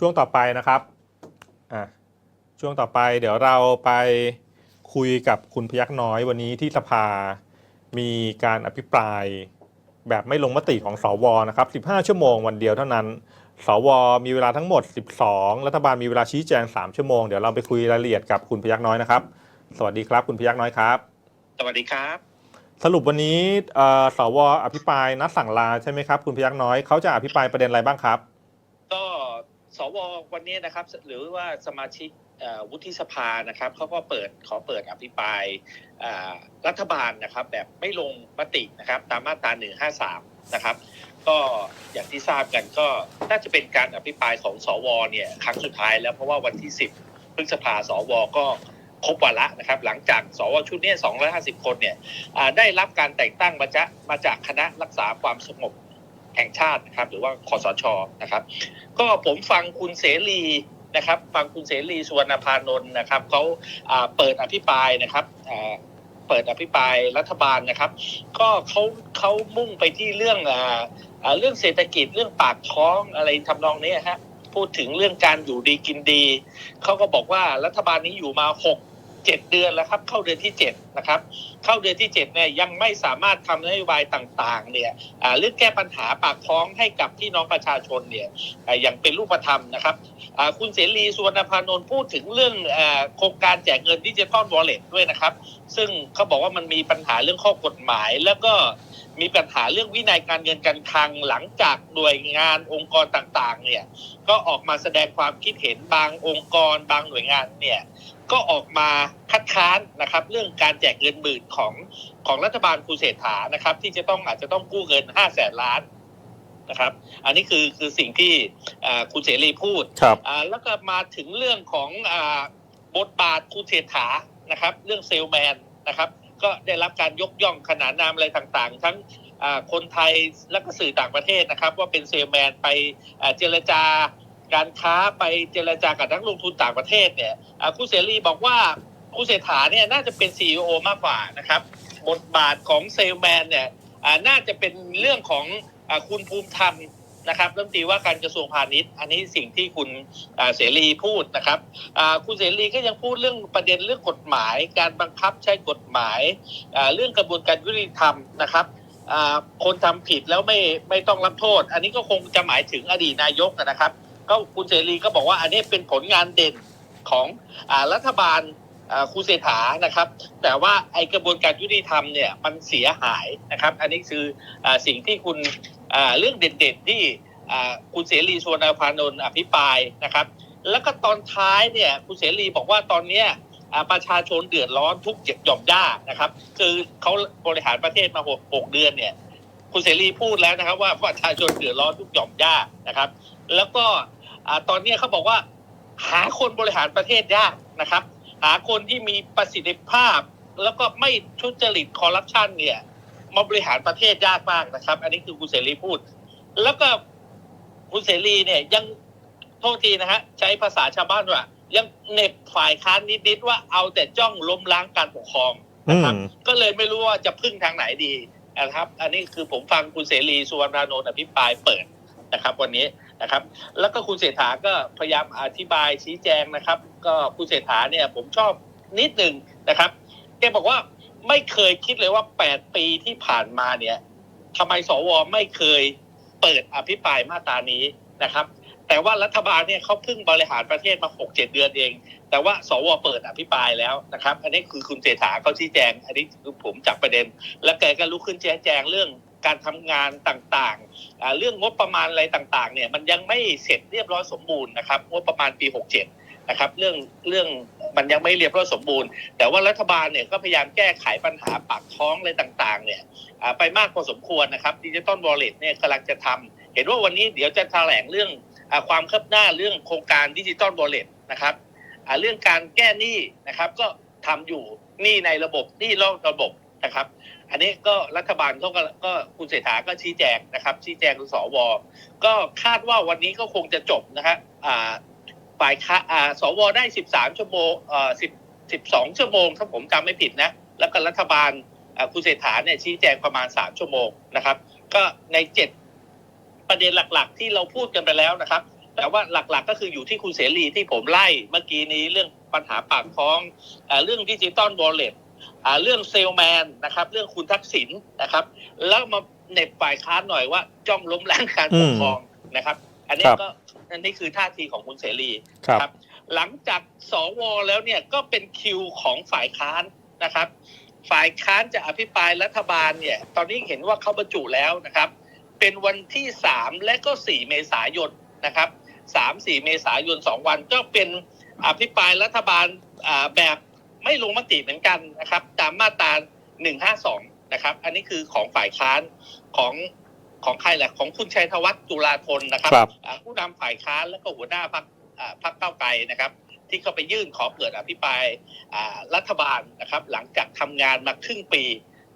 ช่วงต่อไปนะครับอะช่วงต่อไปเดี๋ยวเราไปคุยกับคุณพยักน้อยวันนี้ที่สภา มีการอภิปรายแบบไม่ลงมติของสวนะครับ 15 ชั่วโมงวันเดียวเท่านั้น สว มีเวลาทั้งหมด 12 รัฐบาลมีเวลาชี้แจง 3 ชั่วโมง เดี๋ยวเราไปคุยรายละเอียดกับคุณพยักน้อยนะครับ สวัสดีครับ คุณพยักน้อยครับ สวัสดีครับ สรุปวันนี้เอ่อสวอภิปรายนัดสั่งลาใช่ไหมครับ คุณพยักน้อยเขาจะอภิปรายประเด็นอะไรบ้างครับก็ สววันนี้นะครับ หรือว่าสมาชิกวุฒิสภานะครับเขาก็เปิดขอเปิดอภิปรายรัฐบาลนะครับ แบบไม่ลงมตินะครับ ตามมาตรา153 นะครับ ก็อย่างที่ทราบกันก็น่าจะเป็นการอภิปรายของสวเนี่ยครั้งสุดท้ายแล้วเพราะว่าวันที่ 10พฤษภาสวก็ครบวาระนะครับ หลังจากสวชุดนี้250 คนเนี่ยได้รับการแต่งตั้งมาจากมาจากคณะรักษาความสงบ แห่งชาตินะครับหรือว่าคอสชนะครับ ก็ผมฟังคุณเสรีนะครับ ฟังคุณเสรีสุวรรณพานนท์นะครับเขาเปิดอภิปรายนะครับเปิดอภิปรายรัฐบาลนะครับ ก็เขาเขามุ่งไปที่เรื่องเรื่องเศรษฐกิจเรื่องปากท้องอะไรทำนองนี้ฮะพูดถึงเรื่องการอยู่ดีกินดีเขาก็บอกว่ารัฐบาลนี้อยู่มาหก เจ็ดเดือนแล้วครับ เข้าเดือนที่เจ็ดนะครับ เข้าเดือนที่เจ็ดเนี่ยยังไม่สามารถทำนโยบายต่างๆ เนี่ยเรื่องแก้ปัญหาปากท้องให้กับพี่น้องประชาชนเนี่ยอย่างเป็นรูปธรรมนะครับคุณเสรีสุวรรณพานนท์พูดถึงเรื่องโครงการแจกเงินดิจิทัลวอลเล็ตด้วยนะครับ ซึ่งเขาบอกว่ามันมีปัญหาเรื่องข้อกฎหมาย แล้วก็มีปัญหาเรื่องวินัยการเงินการคลังหลังจากหน่วยงานองค์กรต่างๆ เนี่ยก็ออกมาแสดงความคิดเห็นบางองค์กร บางหน่วยงานเนี่ย ก็ออกมาคัดค้านนะครับ เรื่องการแจกเงินหมื่นของของรัฐบาลคุณเศรษฐานะครับ ที่จะต้องอาจจะต้องกู้เงิน5แสนล้านนะครับ อันนี้คือคือสิ่งที่อ่าคุณเสรีพูดครับอ่าแล้วก็มาถึงเรื่องของอาบทบาทคุณเศรษฐานะครับ เรื่องเซลแมนนะครับ ก็ได้รับการยกย่องขนานนามอะไรต่างๆ ทั้งอ่าคนไทยและก็สื่อต่างประเทศนะครับ ว่าเป็นเซลแมนไปอ่าเจรจา การค้าไปเจรจากับนักลงทุนต่างประเทศเนี่ยคุณเสรีบอกว่าคุณเศรษฐาเนี่ยน่าจะเป็นซีอมากกว่านะครับบทบาทของเซลแมนเนี่ยน่าจะเป็นเรื่องของอคุณภูมิธรรมนะครับรัฐมนตรีว่าการกระทรวงพาณิชย์ อันนี้สิ่งที่คุณเสรีพูดนะครับคุณเสรีก็ยังพูดเรื่องประเด็นเรื่องกฎหมาย การบังคับใช้กฎหมายเรื่องกระบวนการยุติธรรมนะครับคนทำผิดแล้วไม่ไม่ต้องรับโทษ อันนี้ก็คงจะหมายถึงอดีตนายกนะครับ ก็คุณเสรีก็บอกว่าอันนี้เป็นผลงานเด่นของอรัฐบาลคุณเศรษฐานะครับ แต่ว่าไอกระบวนการยุติธรรมเนี่ยมันเสียหายนะครับ อันนี้คืออสิ่งที่คุณเรื่องเด่นๆที่คุณเสรีสุวรรณพานนท์อภิปรายนะครับ แล้วก็ตอนท้ายเนี่ยคุณเสรีบอกว่าตอนเนี้ยประชาชนเดือดร้อนทุกเจ็บหย่อมย่านะครับ คือเขาบริหารประเทศมาหกหกเดือนเนี่ยคุณเสรีพูดแล้วนะครับ ว่าประชาชนเดือดร้อนทุกหย่อมย่านะครับ แล้วก็ อ่าตอนเนี้ยเขาบอกว่า หาคนบริหารประเทศยากนะครับ หาคนที่มีประสิทธิภาพ แล้วก็ไม่ทุจริตคอร์รัปชันเนี่ยมาบริหารประเทศยากมากนะครับ อันนี้คือคุณเสรีพูด แล้วก็คุณเสรีเนี่ยยังโทษทีนะฮะใช้ภาษาชาวบ้านว่า ยังเหน็บฝ่ายค้านนิดๆว่าเอาแต่จ้องล้มล้างการปกครองอืนะครับมก็เลยไม่รู้ว่าจะพึ่งทางไหนดีนะครับ อันนี้คือผมฟังคุณเสรีสุวรรณานนท์อภิปรายเปิดนะครับ วันนี้ นะครับ แล้วก็คุณเศรษฐาก็พยายามอธิบายชี้แจงนะครับ ก็คุณเศรษฐาเนี่ยผมชอบนิดหนึ่งนะครับแกบอกว่าไม่เคยคิดเลยว่า 8 ปีที่ผ่านมาเนี่ยทำไมสวไม่เคยเปิดอภิปรายมาตรานี้นะครับ แต่ว่ารัฐบาลเนี่ยเขาเพิ่งบริหารประเทศมา 6-7 เดือนเอง แต่ว่าสวเปิดอภิปรายแล้วนะครับ อันนี้คือคุณเศรษฐาเขาชี้แจง อันนี้คือผมจับประเด็น แล้วแกก็ลุกขึ้นชี้แจงเรื่อง การทำงานต่างๆ เรื่องงบประมาณอะไรต่างๆเนี่ยมันยังไม่เสร็จเรียบร้อยสมบูรณ์นะครับงบประมาณปี 67 นะครับเรื่องเรื่องมันยังไม่เรียบร้อยสมบูรณ์ แต่ว่ารัฐบาลเนี่ยก็พยายามแก้ไขปัญหาปากท้องอะไรต่างๆเนี่ยไปมากพอสมควรนะครับดิจิตอลวอลเล็ตเนี่ยกำลังจะทำเห็นว่าวันนี้เดี๋ยวจะแถลงเรื่องอความคืบหน้าเรื่องโครงการดิจิตอลวอลเล็ตนะครับเรื่องการแก้หนี้นะครับก็ทำอยู่หนี้ในระบบหนี้นอกระบบนะครับ อันนี้ก็รัฐบาลเขาก็ก็คุณเศรษฐาก็ชี้แจงนะครับ ชี้แจงกับสวก็คาดว่าวันนี้ก็คงจะจบนะฮะฝ่ายค้าสวได้ 13 ชั่วโมง10 12 ชั่วโมงถ้าผมจำไม่ผิดนะ แล้วก็รัฐบาลคุณเศรษฐาเนี่ยชี้แจงประมาณ 3 ชั่วโมงนะครับ ก็ใน 7 ประเด็นหลักๆ ที่เราพูดกันไปแล้วนะครับ แต่ว่าหลักๆก็คืออยู่ที่คุณเสรีที่ผมไล่เมื่อกี้นี้เรื่องปัญหาปากท้องเอ่อเรื่องดิจิตอลวอลเล็ต เรื่องเซลแมนนะครับ เรื่องคุณทักษิณนะครับ แล้วมาเหน็บฝ่ายค้านหน่อยว่าจ้องล้มล้างการปกครองนะครับ อันนี้ครับก็อันนี้คือท่าทีของคุณเสรีครับ หลังจากสวแล้วเนี่ยก็เป็นคิวของฝ่ายค้านนะครับ ฝ่ายค้านจะอภิปรายรัฐบาลเนี่ย ตอนนี้เห็นว่าเขาบรรจุแล้วนะครับ เป็นวันที่สามและก็สี่เมษายนนะครับสามสี่เมษายนสองวันก็เป็นอภิปรายรัฐบาลอ่าแบบ ไม่ลงมติเหมือนกันนะครับตามมาตราหนึ่งห้าสองนะครับอันนี้คือของฝ่ายค้านของของใครแหละของคุณชัยธวัฒน์ตุลาธนนะครับครับอ่าผู้นำฝ่ายค้านและก็หัวหน้าพรรคอ่าพรรคก้าวไกลนะครับ ที่เขาไปยื่นขอเปิดอภิปรายอ่ารัฐบาลนะครับ หลังจากทำงานมาครึ่งปี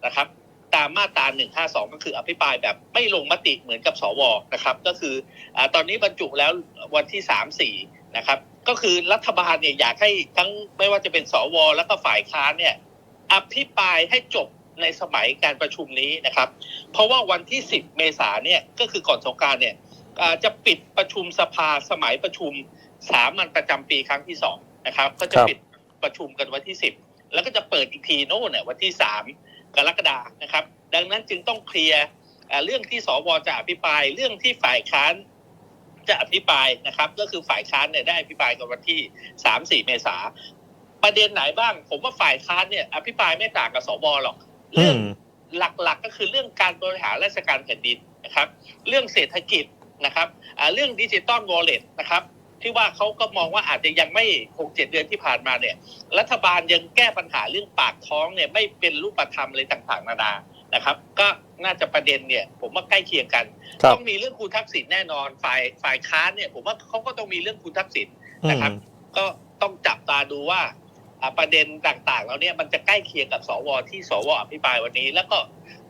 นะครับ ตามมาตรา152 ก็คืออภิปรายแบบไม่ลงมติเหมือนกับสวนะครับ ก็คืออาตอนนี้บรรจุแล้ววันที่ 3 4 นะครับ ก็คือรัฐบาลเนี่ยอยากให้ทั้งไม่ว่าจะเป็นสว แล้วก็ฝ่ายค้านเนี่ยอภิปรายให้จบในสมัยการประชุมนี้นะครับ เพราะว่าวันที่ 10 เมษาเนี่ยก็คือก่อนสงกรารเนี่ยอ่าจะปิดประชุมสภาสมัยประชุมสามัญประจำปีครั้งที่สองนะครับ ก็จะครับปิดประชุมกันวันที่ 10 แล้วก็จะเปิดอีกทีโน่นเนี่ยวันที่ 3 กรกฎานะครับ ดังนั้นจึงต้องเคลียร์เอ่อเรื่องที่สวจะอภิปรายเรื่องที่ฝ่ายค้าน จะอภิปรายนะครับ ก็คือฝ่ายค้านเนี่ยได้อภิปรายกันวันที่3-4เมษาประเด็นไหนบ้าง ผมว่าฝ่ายค้านเนี่ยอภิปรายไม่ต่างกับสวหรอกอืเรื่องมหลักๆก็คือเรื่องการบริหารราชการแผ่นดินนะครับ เรื่องเศรษฐกิจนะครับอ่าเรื่องดิจิตอลวอลเล็ตนะครับที่ว่าเขาก็มองว่าอาจจะยังไม่หกเจ็ดเดือนที่ผ่านมาเนี่ย รัฐบาลยังแก้ปัญหาเรื่องปากท้องเนี่ยไม่เป็นรูปธรรมอะไรต่างๆ นานา นะครับ ก็น่าจะประเด็นเนี่ย ผมว่าใกล้เคียงกัน ครับต้องมีเรื่องคุณทักษิณแน่นอนฝ่ายฝ่ายค้านเนี่ย ผมว่าเขาก็ต้องมีเรื่องคุณทักษิณนะครับก็ต้องจับตาดูว่าอ่าประเด็นต่างๆแล้วเนี่ยมันจะใกล้เคียงกับสวที่สวอภิปรายวันนี้ แล้วก็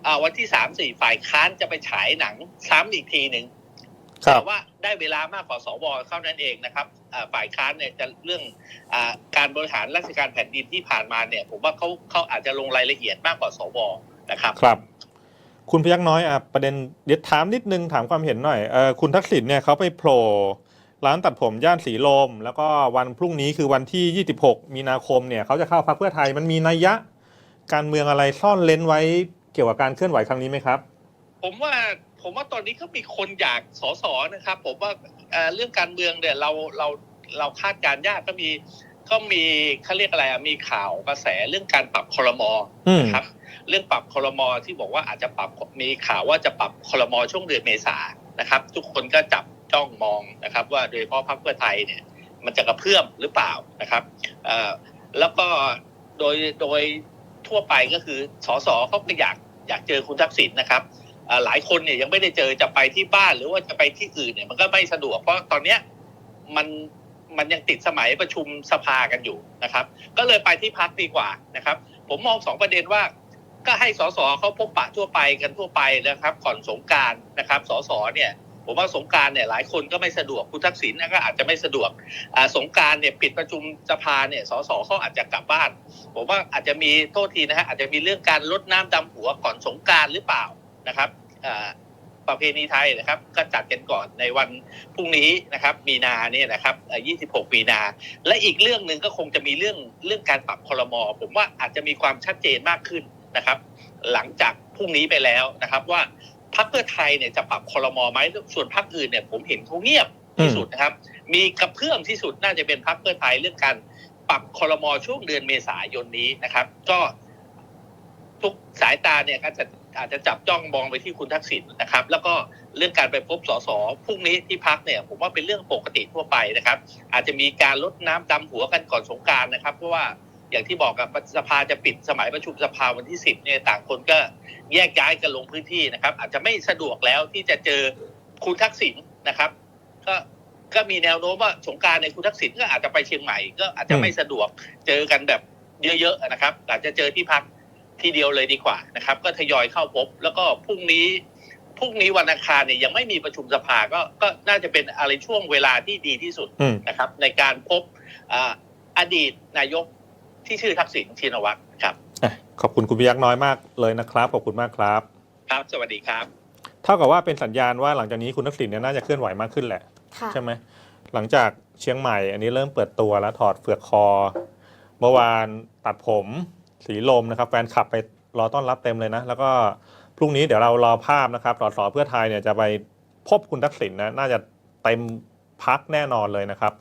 อ่าวันที่สามสี่ฝ่ายค้านจะไปฉายหนังซ้ำอีกทีหนึ่ง ครัแต่บว่าได้เวลามากกว่าสวเท่านั้นเองนะครับอ่าฝ่ายค้านเนี่ยจะเรื่องอาการบริหารราชการแผ่นดินที่ผ่านมาเนี่ย ผมว่าเขาเขาอาจจะลงรายละเอียดมากกว่าสว นะครับครับ คุณพยักน้อยอะประเด็นเดี๋ยวถามนิดนึงถามความเห็นหน่อยเออคุณทักษิณเนี่ยเขาไปโผล่ร้านตัดผมย่านสีลม แล้วก็วันพรุ่งนี้คือวันที่ 26 มีนาคมเนี่ยเขาจะเข้าพรรคเพื่อไทยมันมีนัยยะ การเมืองอะไรซ่อนเลนไว้เกี่ยวกับการเคลื่อนไหวครั้งนี้ไหมครับ ผมว่าผมว่าตอนนี้ก็มีคนอยากสอสอนะครับ ผมว่าเอ่อเรื่องการเมืองเนี่ยเราเราเราคาดการณ์ยากก็มี ก็มีเขาเรียกอะไรอะมีข่าวกระแสเรื่องการปรับคลมออืมนะครับ เรื่องปรับคลมอที่บอกว่าอาจจะปรับมีข่าวว่าจะปรับคลมอช่วงเดือนเมษานะครับ ทุกคนก็จับจ้องมองนะครับ ว่าโดยเฉพาะพรรคเพื่อไทยเนี่ย มันจะกระเพื่อมหรือเปล่านะครับเอ่อแล้วก็โดยโดยทั่วไปก็คือสสเขาก็อยากอยากเจอคุณทักษิณนะครับเอ่อหลายคนเนี่ยยังไม่ได้เจอจะไปที่บ้านหรือว่าจะไปที่อื่นเนี่ยมันก็ไม่สะดวกเพราะตอนเนี้ยมัน มันยังติดสมัยประชุมสภากันอยู่นะครับ ก็เลยไปที่พักดีกว่านะครับ ผมมองสองประเด็นว่า ก็ให้สสเขาพบปะทั่วไปกันทั่วไปนะครับก่อนสงการนะครับสสเนี่ยผมว่าสงการเนี่ยหลายคนก็ไม่สะดวกคุณทักษิณก็อาจจะไม่สะดวกสงการเนี่ยปิดประชุมสภาเนี่ยสสเขาอาจจะกลับบ้าน ผมว่าอาจจะมีโทษทีนะฮะอาจจะมีเรื่องการลดน้ำดำหัวก่อนสงการหรือเปล่านะครับอ่า ประเพณีไทยนะครับ ก็จัดกันก่อนในวันพรุ่งนี้นะครับ มีนาเนี่ยนะครับเอ่อ26 มีนา และอีกเรื่องหนึ่งก็คงจะมีเรื่องเรื่องการปรับคลมอผมว่าอาจจะมีความชัดเจนมากขึ้นนะครับ หลังจากพรุ่งนี้ไปแล้วนะครับ ว่าพรรคเพื่อไทยเนี่ยจะปรับคลมอไหมส่วนพรรคอื่นเนี่ยผมเห็นเขาเงียบที่สุดนะครับ มีกระเพื่อมที่สุดน่าจะเป็นพรรคเพื่อไทยเรื่องการปรับคลมอช่วงเดือนเมษายนนี้นะครับ ก็ทุกสายตาเนี่ยก็จะ อาจจะจับจ้องมองไปที่คุณทักษิณนะครับ แล้วก็เรื่องการไปพบสสพรุ่งนี้ที่พักเนี่ย ผมว่าเป็นเรื่องปกติทั่วไปนะครับ อาจจะมีการลดน้ำดำหัวกันก่อนสงการนะครับ เพราะว่าอย่างที่บอกกับสภาจะปิดสมัยประชุมสภาวันที่สิบเนี่ยต่างคนก็แยกย้ายกันลงพื้นที่นะครับ อาจจะไม่สะดวกแล้วที่จะเจอคุณทักษิณนะครับ ก็ก็มีแนวโน้มว่าสงการในคุณทักษิณก็อาจจะไปเชียงใหม่ ก็อาจจะไม่สะดวกเจอกันแบบเยอะๆนะครับ อาจจะเจอที่พัก ที่เดียวเลยดีกว่านะครับ ก็ทยอยเข้าพบ แล้วก็พรุ่งนี้พรุ่งนี้วันอังคารเนี่ยยังไม่มีประชุมสภาก็ก็น่าจะเป็นอะไรช่วงเวลาที่ดีที่สุดอืมนะครับ ในการพบอ่าอดีตนายกที่ชื่อทักษิณชินวัตรครับอะขอบคุณคุณพยักน้อยมากเลยนะครับขอบคุณมากครับ ครับ สวัสดีครับ เท่ากับว่าเป็นสัญญาณว่าหลังจากนี้คุณทักษิณเนี่ยน่าจะเคลื่อนไหวมากขึ้นแหละค่ะใช่ไหมหลังจากเชียงใหม่ อันนี้เริ่มเปิดตัวแล้วถอดเฟือกคอ เมื่อวานตัดผม สีลมนะครับแฟนคลับไปรอต้อนรับเต็มเลยนะ แล้วก็พรุ่งนี้เดี๋ยวเรารอภาพนะครับสสเพื่อไทยเนี่ยจะไปพบคุณทักษิณนะน่าจะเต็มพักแน่นอนเลยนะครับ